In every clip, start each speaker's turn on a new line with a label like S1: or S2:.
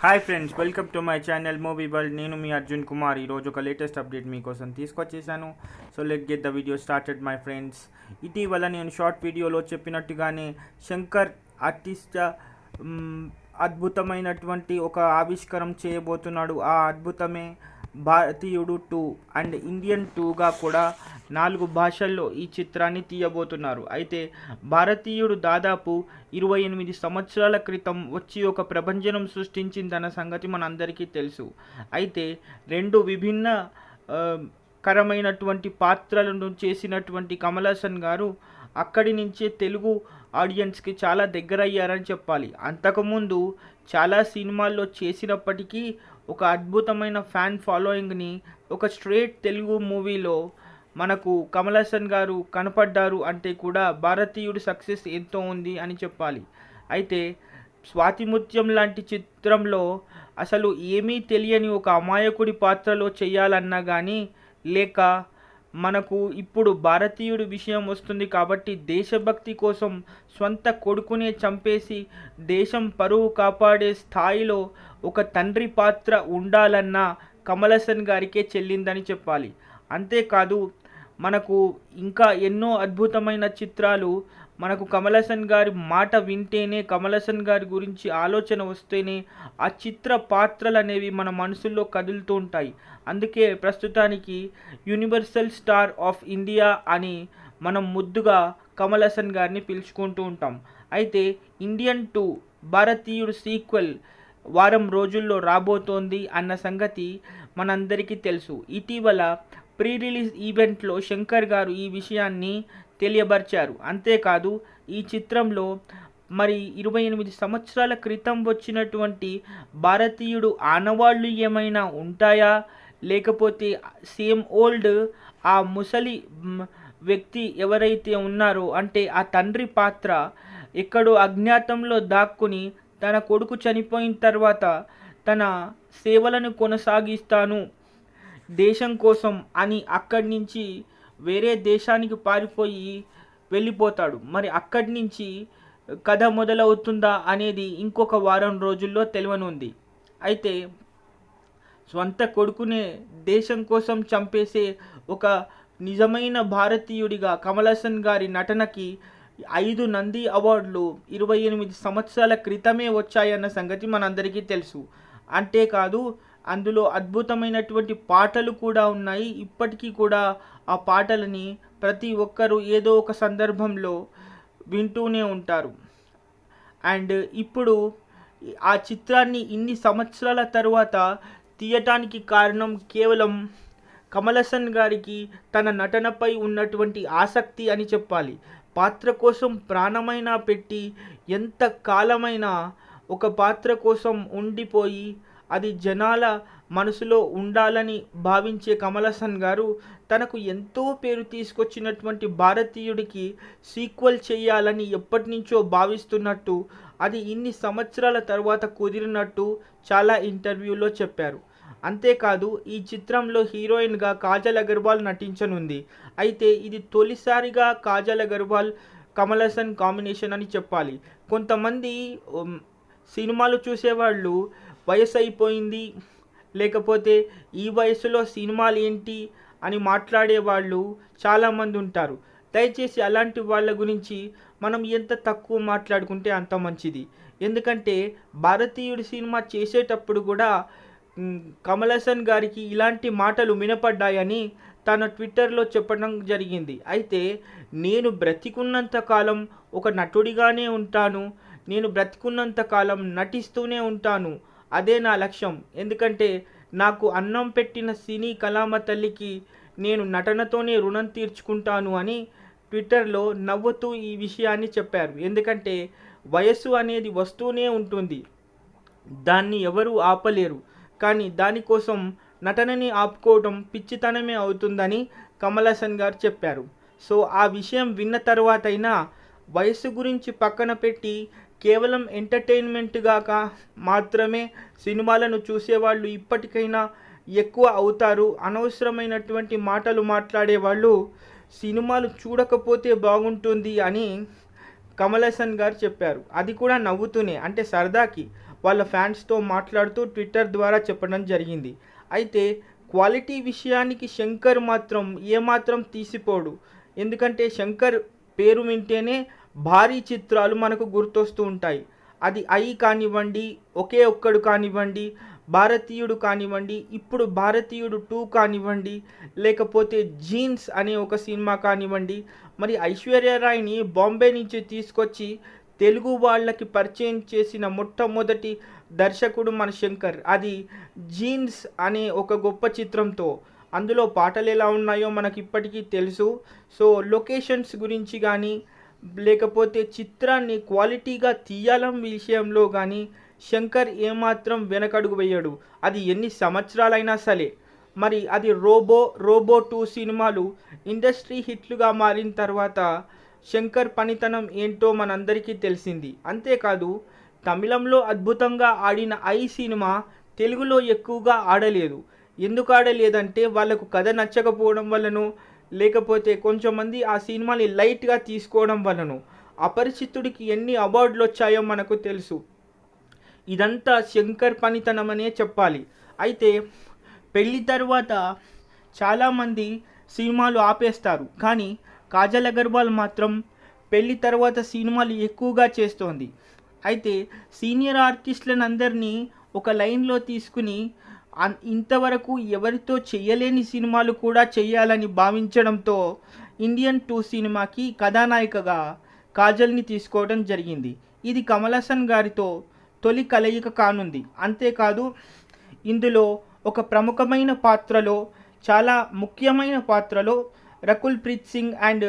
S1: Hi friends welcome to my channel movie world నేను మీ అర్జున్ కుమార్. ఈరోజు ఒక లేటెస్ట్ అప్డేట్ మీకోసం తీసుకొచ్చేసాను. So let get the video started my friends ఇటీవల నేను షార్ట్ వీడియోలో చెప్పినట్టుగానే శంకర్ ఆర్టిస్ట్ అద్భుతమైనటువంటి ఒక ఆవిష్కరం చేయబోతున్నాడు. ఆ అద్భుతమే భారతీయుడు టూ అండ్ ఇండియన్ టూగా కూడా నాలుగు భాషల్లో ఈ చిత్రాన్ని తీయబోతున్నారు. అయితే భారతీయుడు దాదాపు ఇరవై ఎనిమిది సంవత్సరాల క్రితం వచ్చి ఒక ప్రభంజనం సృష్టించిందన్న సంగతి మనందరికీ తెలుసు. అయితే రెండు విభిన్న కరమైనటువంటి పాత్రలను చేసినటువంటి కమల్ హాసన్ గారు అక్కడి నుంచే తెలుగు ఆడియన్స్కి చాలా దగ్గరయ్యారని చెప్పాలి. అంతకుముందు చాలా సినిమాల్లో చేసినప్పటికీ ఒక అద్భుతమైన ఫ్యాన్ ఫాలోయింగ్ని ఒక స్ట్రేట్ తెలుగు మూవీలో మనకు కమల్ హాసన్ గారు కనపడ్డారు అంటే కూడా భారతీయుడు సక్సెస్ ఎంతో ఉంది అని చెప్పాలి. అయితే స్వాతిముత్యం లాంటి చిత్రంలో అసలు ఏమీ తెలియని ఒక అమాయకుడి పాత్రలో చేయాలన్నా కానీ లేక మనకు ఇప్పుడు భారతీయుడి విషయం వస్తుంది కాబట్టి దేశభక్తి కోసం సొంత కొడుకునే చంపేసి దేశం పరువు కాపాడే స్థాయిలో ఒక తండ్రి పాత్ర ఉండాలన్న కమలసన్ గారికే చెల్లిందని చెప్పాలి. అంతేకాదు మనకు ఇంకా ఎన్నో అద్భుతమైన చిత్రాలు మనకు కమల్ హాసన్ గారి మాట వింటేనే కమల్ హాసన్ గారి గురించి ఆలోచన వస్తేనే ఆ చిత్ర పాత్రలు అనేవి మన మనసుల్లో కదులుతూ ఉంటాయి. అందుకే ప్రస్తుతానికి యూనివర్సల్ స్టార్ ఆఫ్ ఇండియా అని మనం ముద్దుగా కమల్ హాసన్ గారిని పిలుచుకుంటూ ఉంటాం. అయితే ఇండియన్ టూ భారతీయుడు సీక్వెల్ వారం రోజుల్లో రాబోతోంది అన్న సంగతి మనందరికీ తెలుసు. ఇటీవల ప్రీ రిలీజ్ ఈవెంట్లో శంకర్ గారు ఈ విషయాన్ని తెలియబరిచారు. అంతేకాదు ఈ చిత్రంలో మరి ఇరవై ఎనిమిది సంవత్సరాల క్రితం వచ్చినటువంటి భారతీయుడు ఆనవాళ్ళు ఏమైనా ఉంటాయా? లేకపోతే సేమ్ ఓల్డ్ ఆ ముసలి వ్యక్తి ఎవరైతే ఉన్నారో అంటే ఆ తండ్రి పాత్ర ఎక్కడో అజ్ఞాతంలో దాక్కుని తన కొడుకు చనిపోయిన తర్వాత తన సేవలను కొనసాగిస్తాను దేశం కోసం అని అక్కడి నుంచి వేరే దేశానికి పారిపోయి వెళ్ళిపోతాడు. మరి అక్కడి నుంచి కథ మొదలవుతుందా అనేది ఇంకొక వారం రోజుల్లో తెలియనుంది. అయితే స్వంత కొడుకునే దేశం కోసం చంపేసే ఒక నిజమైన భారతీయుడిగా కమల్ హాసన్ గారి నటనకి ఐదు నంది అవార్డులు ఇరవై ఎనిమిది సంవత్సరాల క్రితమే వచ్చాయన్న సంగతి మనందరికీ తెలుసు. అంతేకాదు అందులో అద్భుతమైనటువంటి పాటలు కూడా ఉన్నాయి. ఇప్పటికీ కూడా ఆ పాటలని ప్రతి ఒక్కరూ ఏదో ఒక సందర్భంలో వింటూనే ఉంటారు. అండ్ ఇప్పుడు ఆ చిత్రాన్ని ఇన్ని సంవత్సరాల తర్వాత తీయటానికి కారణం కేవలం కమలసన్ గారికి తన నటనపై ఉన్నటువంటి ఆసక్తి అని చెప్పాలి. పాత్ర కోసం ప్రాణమైనా పెట్టి ఎంత కాలమైనా ఒక పాత్ర కోసం ఉండిపోయి అది జనాల మనసులో ఉండాలని భావించే కమలసన్ గారు తనకు ఎంతో పేరు తీసుకొచ్చినటువంటి భారతీయుడికి సీక్వెల్ చేయాలని ఎప్పటి నుంచో భావిస్తున్నట్టు అది ఇన్ని సంవత్సరాల తర్వాత కుదిరినట్టు చాలా ఇంటర్వ్యూలో చెప్పారు. అంతేకాదు ఈ చిత్రంలో హీరోయిన్గా కాజల్ అగర్వాల్ నటించనుంది. అయితే ఇది తొలిసారిగా కాజల్ అగర్వాల్ కమల్ హాసన్ కాంబినేషన్ అని చెప్పాలి. కొంతమంది సినిమాలు చూసేవాళ్ళు వయసు అయిపోయింది లేకపోతే ఈ వయసులో సినిమాలు ఏంటి అని మాట్లాడే వాళ్ళు చాలామంది ఉంటారు దయచేసి అలాంటి వాళ్ళ గురించి మనం ఎంత తక్కువ మాట్లాడుకుంటే అంత మంచిది. ఎందుకంటే భారతీయుడి సినిమా చేసేటప్పుడు కూడా కమల్ హాసన్ గారికి ఇలాంటి మాటలు వినపడ్డాయని తన ట్విట్టర్లో చెప్పడం జరిగింది. అయితే నేను బ్రతికున్నంత కాలం ఒక నటుడిగానే ఉంటాను. నేను బ్రతికున్నంత కాలం నటిస్తూనే ఉంటాను. అదే నా లక్ష్యం. ఎందుకంటే నాకు అన్నం పెట్టిన సినీ కళామ తల్లికి నేను నటనతోనే రుణం తీర్చుకుంటాను అని ట్విట్టర్లో నవ్వుతూ ఈ విషయాన్ని చెప్పారు. ఎందుకంటే వయస్సు అనేది వస్తూనే ఉంటుంది. దాన్ని ఎవరూ ఆపలేరు. కానీ దానికోసం నటనని ఆపుకోవడం పిచ్చితనమే అవుతుందని కమల్ హాసన్ గారు చెప్పారు. సో ఆ విషయం విన్న తర్వాతైనా వయసు గురించి పక్కన పెట్టి కేవలం ఎంటర్టైన్మెంట్ కా- మాత్రమే సినిమాలను చూసేవాళ్ళు ఇప్పటికైనా ఎక్కువ అవుతారు. అనవసరమైనటువంటి మాటలు మాట్లాడే వాళ్ళు సినిమాలు చూడకపోతే బాగుంటుంది అని కమల్ గారు చెప్పారు. అది కూడా నవ్వుతూనే అంటే సరదాకి వాళ్ళ ఫ్యాన్స్తో మాట్లాడుతూ ట్విట్టర్ ద్వారా చెప్పడం జరిగింది. అయితే క్వాలిటీ విషయానికి శంకర్ మాత్రం ఏమాత్రం తీసిపోడు. ఎందుకంటే శంకర్ పేరు వింటేనే భారీ చిత్రాలు మనకు గుర్తొస్తూ ఉంటాయి. అది ఐ కానివ్వండి ఒకే ఒక్కడు కానివ్వండి భారతీయుడు కానివ్వండి ఇప్పుడు భారతీయుడు టూ కానివ్వండి లేకపోతే జీన్స్ అనే ఒక సినిమా కానివ్వండి మరి ఐశ్వర్యరాయ్ని బాంబే నుంచి తీసుకొచ్చి తెలుగు వాళ్ళకి పరిచయం చేసిన మొట్టమొదటి దర్శకుడు మన శంకర్. అది జీన్స్ అనే ఒక గొప్ప చిత్రంతో అందులో పాటలు ఎలా ఉన్నాయో మనకి ఇప్పటికీ తెలుసు. సో లొకేషన్స్ గురించి కానీ లేకపోతే చిత్రాన్ని క్వాలిటీగా తీయాలం విషయంలో కానీ శంకర్ ఏమాత్రం వెనకడుగు వేయడు. అది ఎన్ని సంవత్సరాలైనా సరే. మరి అది రోబో రోబో టూ సినిమాలు ఇండస్ట్రీ హిట్లుగా మారిన తర్వాత శంకర్ పనితనం ఏంటో మనందరికీ తెలిసింది. అంతేకాదు తమిళంలో అద్భుతంగా ఆడిన ఐ సినిమా తెలుగులో ఎక్కువగా ఆడలేదు. ఎందుకు ఆడలేదంటే వాళ్ళకు కథ నచ్చకపోవడం వల్లనో లేకపోతే కొంచెం మంది ఆ సినిమాని లైట్గా తీసుకోవడం వలన అపరిచితుడికి ఎన్ని అవార్డులు వచ్చాయో మనకు తెలుసు. ఇదంతా శంకర్ పనితనమనే చెప్పాలి. అయితే పెళ్ళి తర్వాత చాలామంది సినిమాలు ఆపేస్తారు. కానీ కాజల్ అగర్వాల్ మాత్రం పెళ్ళి తర్వాత సినిమాలు ఎక్కువగా చేస్తోంది. అయితే సీనియర్ ఆర్టిస్టులను అందరినీ ఒక లైన్లో తీసుకుని ఇంతవరకు ఎవరితో చేయలేని సినిమాలు కూడా చేయాలని భావించడంతో ఇండియన్ టూ సినిమాకి కథానాయికగా కాజల్ని తీసుకోవడం జరిగింది. ఇది కమల్ హాసన్ గారితో తొలి కలయిక కానుంది. అంతేకాదు ఇందులో ఒక ప్రముఖమైన పాత్రలో చాలా ముఖ్యమైన పాత్రలో రకుల్ ప్రీత్ సింగ్ అండ్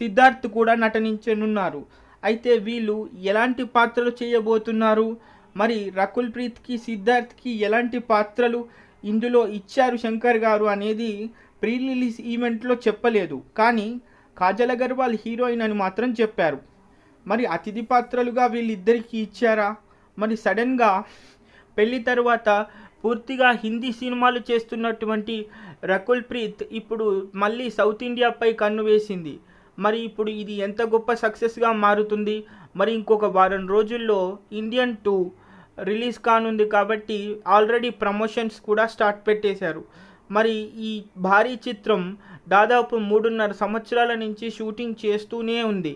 S1: సిద్ధార్థ్ కూడా నటనించనున్నారు. అయితే వీళ్ళు ఎలాంటి పాత్రలు చేయబోతున్నారు? మరి రకుల్ ప్రీత్కి సిద్ధార్థ్కి ఎలాంటి పాత్రలు ఇందులో ఇచ్చారు శంకర్ గారు అనేది ప్రీ రిలీజ్ ఈవెంట్లో చెప్పలేదు. కానీ కాజల్ అగర్వాల్ హీరోయిన్ అని మాత్రం చెప్పారు. మరి అతిథి పాత్రలుగా వీళ్ళిద్దరికీ ఇచ్చారా? మరి సడన్గా పెళ్ళి తర్వాత పూర్తిగా హిందీ సినిమాలు చేస్తున్నటువంటి రకుల్ ప్రీత్ ఇప్పుడు మళ్ళీ సౌత్ ఇండియాపై కన్ను వేసింది. మరి ఇప్పుడు ఇది ఎంత గొప్ప సక్సెస్గా మారుతుంది? మరి ఇంకొక వారం రోజుల్లో ఇండియన్ టూ రిలీజ్ కానుంది కాబట్టి ఆల్రెడీ ప్రమోషన్స్ కూడా స్టార్ట్ పెట్టేశారు. మరి ఈ భారీ చిత్రం దాదాపు మూడున్నర సంవత్సరాల నుంచి షూటింగ్ చేస్తూనే ఉంది.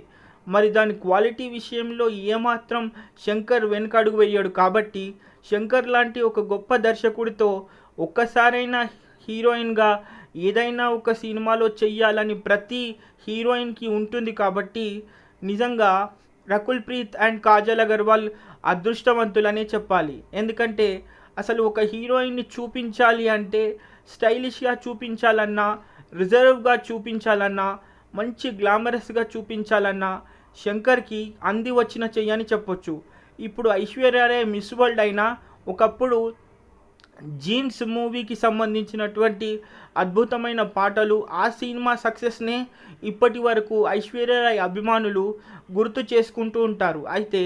S1: మరి దాని క్వాలిటీ విషయంలో ఏమాత్రం శంకర్ వెనుకడుగు వేయడు కాబట్టి శంకర్ లాంటి ఒక గొప్ప దర్శకుడితో ఒక్కసారైనా హీరోయిన్గా ఏదైనా ఒక సినిమాలో చెయ్యాలని ప్రతి హీరోయిన్కి ఉంటుంది కాబట్టి నిజంగా రకుల్ ప్రీత్ అండ్ కాజల్ అగర్వాల్ అదృష్టవంతులనే చెప్పాలి. ఎందుకంటే అసలు ఒక హీరోయిన్ని చూపించాలి అంటే స్టైలిష్గా చూపించాలన్నా రిజర్వ్గా చూపించాలన్నా మంచి గ్లామరస్గా చూపించాలన్నా శంకర్కి అంది వచ్చిన చెయ్యని చెప్పొచ్చు. ఇప్పుడు ఐశ్వర్యరాయ్ మిస్ వరల్డ్ అయినా ఒకప్పుడు జీన్స్ మూవీకి సంబంధించినటువంటి అద్భుతమైన పాటలు ఆ సినిమా సక్సెస్నే ఇప్పటి వరకు ఐశ్వర్యరాయ్ అభిమానులు గుర్తు చేసుకుంటూ ఉంటారు. అయితే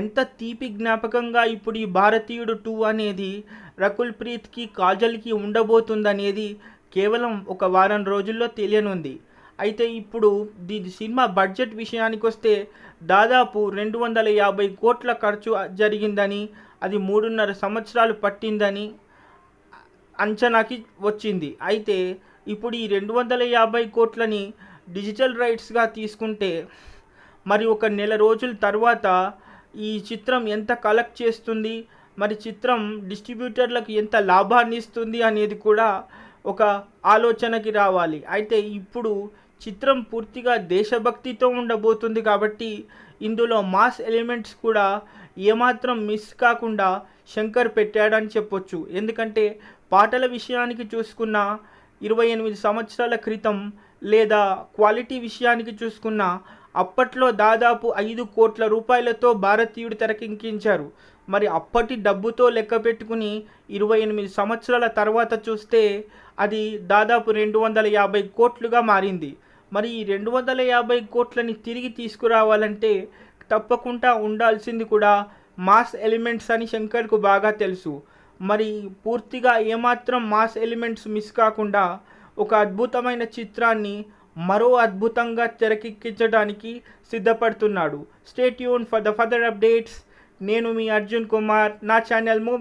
S1: ఎంత తీపి జ్ఞాపకంగా ఇప్పుడు ఈ భారతీయుడు టూ అనేది రకుల్ ప్రీత్కి కాజల్కి ఉండబోతుందనేది కేవలం ఒక వారం రోజుల్లో తెలియనుంది. అయితే ఇప్పుడు దీని సినిమా బడ్జెట్ విషయానికి వస్తే దాదాపు రెండు వందల యాభై కోట్ల ఖర్చు జరిగిందని అది మూడున్నర సంవత్సరాలు పట్టిందని అంచనాకి వచ్చింది. అయితే ఇప్పుడు ఈ రెండు వందల యాభై కోట్లని డిజిటల్ రైట్స్గా తీసుకుంటే మరి ఒక నెల రోజుల తర్వాత ఈ చిత్రం ఎంత కలెక్ట్ చేస్తుంది? మరి చిత్రం డిస్ట్రిబ్యూటర్లకు ఎంత లాభాన్ని ఇస్తుంది అనేది కూడా ఒక ఆలోచనకి రావాలి. అయితే ఇప్పుడు చిత్రం పూర్తిగా దేశభక్తితో ఉండబోతుంది కాబట్టి ఇందులో మాస్ ఎలిమెంట్స్ కూడా ఏమాత్రం మిస్ కాకుండా శంకర్ పెట్టాడని చెప్పొచ్చు. ఎందుకంటే పాటల విషయానికి చూసుకున్న ఇరవై ఎనిమిది సంవత్సరాల క్రితం లేదా క్వాలిటీ విషయానికి చూసుకున్న అప్పట్లో దాదాపు ఐదు కోట్ల రూపాయలతో భారతీయుడు తెరకెక్కించారు. మరి అప్పటి డబ్బుతో లెక్క పెట్టుకుని ఇరవై ఎనిమిది సంవత్సరాల తర్వాత చూస్తే అది దాదాపు రెండు వందల యాభై కోట్లుగా మారింది. మరి ఈ రెండు వందల యాభై కోట్లని తిరిగి తీసుకురావాలంటే తప్పకుండా ఉండాల్సింది కూడా మాస్ ఎలిమెంట్స్ అని శంకర్కు బాగా తెలుసు. మరి పూర్తిగా ఏమాత్రం మాస్ ఎలిమెంట్స్ మిస్ కాకుండా ఒక అద్భుతమైన చిత్రాన్ని మరో అద్భుతంగా తెరకెక్కించడానికి సిద్ధపడుతున్నాడు. స్టేట్ యూన్ ఫర్ ద ఫర్దర్ అప్డేట్స్. నేను మీ అర్జున్ కుమార్. నా ఛానల్ మూవీ